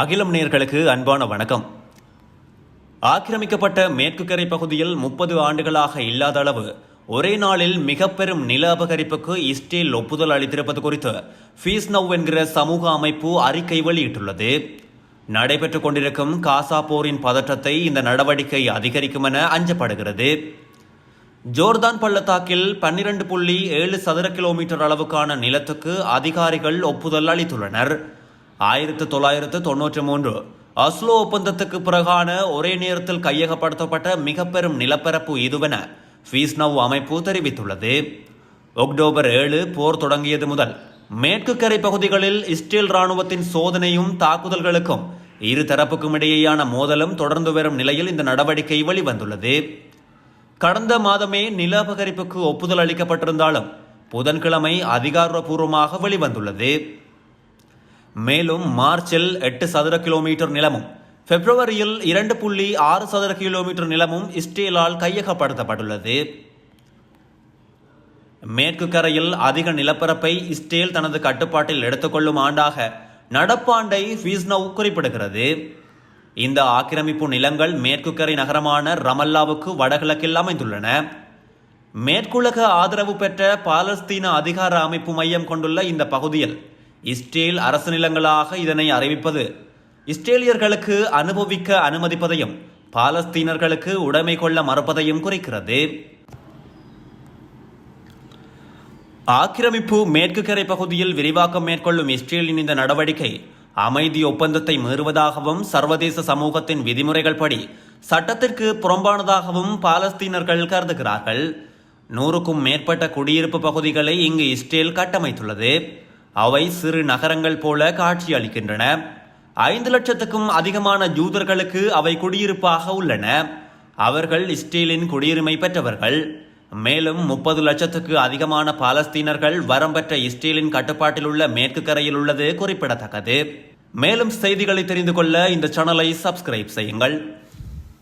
அகிலம் நேர்களுக்கு அன்பான வணக்கம். ஆக்கிரமிக்கப்பட்ட மேற்கு கரை பகுதியில் முப்பது ஆண்டுகளாக இல்லாத அளவு ஒரே நாளில் மிக பெரும் நில அபகரிப்புக்கு இஸ்ரேல் ஒப்புதல் அளித்திருப்பது குறித்து ஃபீஸ் நவ் என்கிற சமூக அமைப்பு அறிக்கை வெளியிட்டுள்ளது. நடைபெற்றுக் கொண்டிருக்கும் காசா போரின் பதற்றத்தை இந்த நடவடிக்கை அதிகரிக்கும் என அஞ்சப்படுகிறது. ஜோர்தான் பள்ளத்தாக்கில் பன்னிரண்டு புள்ளி ஏழு சதுர கிலோமீட்டர் அளவுக்கான நிலத்துக்கு அதிகாரிகள் ஒப்புதல் அளித்துள்ளனர். ஆயிரத்து தொள்ளாயிரத்து தொன்னூற்றி மூன்று. அஸ்லோ ஒப்பந்தத்துக்கு பிறகான ஒரே நேரத்தில் கையகப்படுத்தப்பட்ட மிக பெரும் நிலப்பரப்பு இதுவென ஃபீஸ்னவ் அமைப்பு தெரிவித்துள்ளது. அக்டோபர் ஏழு போர் தொடங்கியது முதல் மேற்கு கரை பகுதிகளில் இஸ்ரேல் ராணுவத்தின் சோதனையும் தாக்குதல்களுக்கும் இரு தரப்புக்கும் இடையேயான மோதலும் தொடர்ந்து வரும் நிலையில் இந்த நடவடிக்கை வெளிவந்துள்ளது. கடந்த மாதமே நில அபகரிப்புக்கு ஒப்புதல் அளிக்கப்பட்டிருந்தாலும் புதன்கிழமை அதிகாரப்பூர்வமாக வெளிவந்துள்ளது. மேலும் மார்ச்சில் எட்டு சதுர கிலோமீட்டர் நிலமும் பிப்ரவரியில் இரண்டு புள்ளி ஆறு சதுர கிலோமீட்டர் நிலமும் இஸ்ரேலால் கையகப்படுத்தப்பட்டுள்ளது. மேற்கு கரையில் அதிக நிலப்பரப்பை இஸ்ரேல் தனது கட்டுப்பாட்டில் எடுத்துக்கொள்ளும் ஆண்டாக நடப்பாண்டை ஃபீஸ்னவ் குறிப்பிடுகிறது. இந்த ஆக்கிரமிப்பு நிலங்கள் மேற்கு கரை நகரமான ரமல்லாவுக்கு வடகிழக்கில் அமைந்துள்ளன. மேற்குலக ஆதரவு பெற்ற பாலஸ்தீன அதிகார அமைப்பு மையம் கொண்டுள்ள இந்த பகுதியில் இஸ்ரேல் அரசு நிலங்களாக இதனை அறிவிப்பது. இஸ்ரேலியர்களுக்கு அனுபவிக்க அனுமதிப்பதையும் பாலஸ்தீனர்களுக்கு உடைமை கொள்ள மறுப்பதையும் குறிக்கிறது. ஆக்கிரமிப்பு மேற்கு கரை பகுதியில் விரிவாக்கம் மேற்கொள்ளும் இஸ்ரேலின் இந்த நடவடிக்கை அமைதி ஒப்பந்தத்தை மீறுவதாகவும் சர்வதேச சமூகத்தின் விதிமுறைகள் படி சட்டத்திற்கு புறம்பானதாகவும் பாலஸ்தீனர்கள் கருதுகிறார்கள். நூறுக்கும் மேற்பட்ட குடியிருப்பு பகுதிகளை இங்கு இஸ்ரேல் கட்டமைத்துள்ளது. அவை சிறு நகரங்கள் போல காட்சியளிக்கின்றன ஐந்து லட்சத்துக்கும் அதிகமான ஜூதர்களுக்கு அவை குடியிருப்பாக உள்ளன. அவர்கள் இஸ்ரேலின் குடியுரிமை பெற்றவர்கள். மேலும் முப்பது லட்சத்துக்கு அதிகமான பாலஸ்தீனர்கள் வரம்பற்ற இஸ்ரேலின் கட்டுப்பாட்டில் உள்ள மேற்கு கரையில் உள்ளது குறிப்பிடத்தக்கது. மேலும் செய்திகளை தெரிந்து கொள்ள இந்த சேனலை சப்ஸ்கிரைப் செய்யுங்கள்.